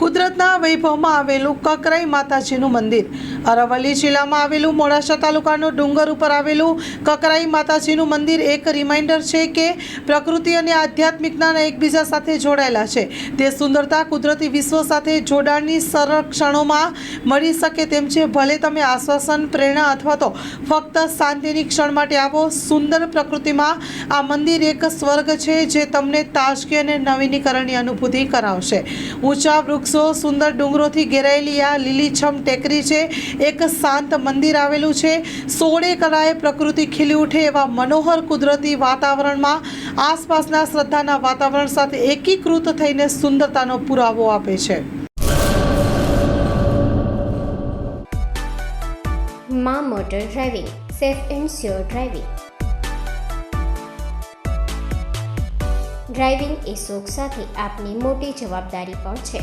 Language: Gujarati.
કુદરતના વૈભવમાં આવેલું કકરાઈ માતાજીનું મંદિર. અરવલ્લી જિલ્લામાં આવેલું મોડાસા તાલુકાનું ડુંગર ઉપર આવેલું કકરાઈ માતાજીનું મંદિર એક રિમાઇન્ડર છે કે પ્રકૃતિ અને આધ્યાત્મિકના એકબીજા સાથે જોડાયેલા છે. તે સુંદરતા કુદરતી વિશ્વ સાથે જોડાણની સરળ ક્ષણોમાં મળી શકે તેમ છે. ભલે તમે આશ્વાસન, પ્રેરણા અથવા તો ફક્ત શાંતિની ક્ષણ માટે આવો, સુંદર પ્રકૃતિમાં આ મંદિર એક સ્વર્ગ છે જે તમને તાજગી અને નવીનીકરણની અનુભૂતિ કરાવશે. ઊંચા વૃક્ષો સુંદર ડુંગરોથી ઘેરાયેલી આ લીલીછમ ટેકરી છે. એક શાંત મંદિર આવેલું છે. સોળે કલાએ પ્રકૃતિ ખીલી ઉઠે એવા મનોહર કુદરતી વાતાવરણમાં આસપાસના શ્રદ્ધાના વાતાવરણ સાથે એકીકૃત થઈને સુંદરતાનો પુરાવો આપે છે. Maa motor driving, safe and sure driving. Driving એ શોખ સાથે આપની મોટી જવાબદારી પણ છે.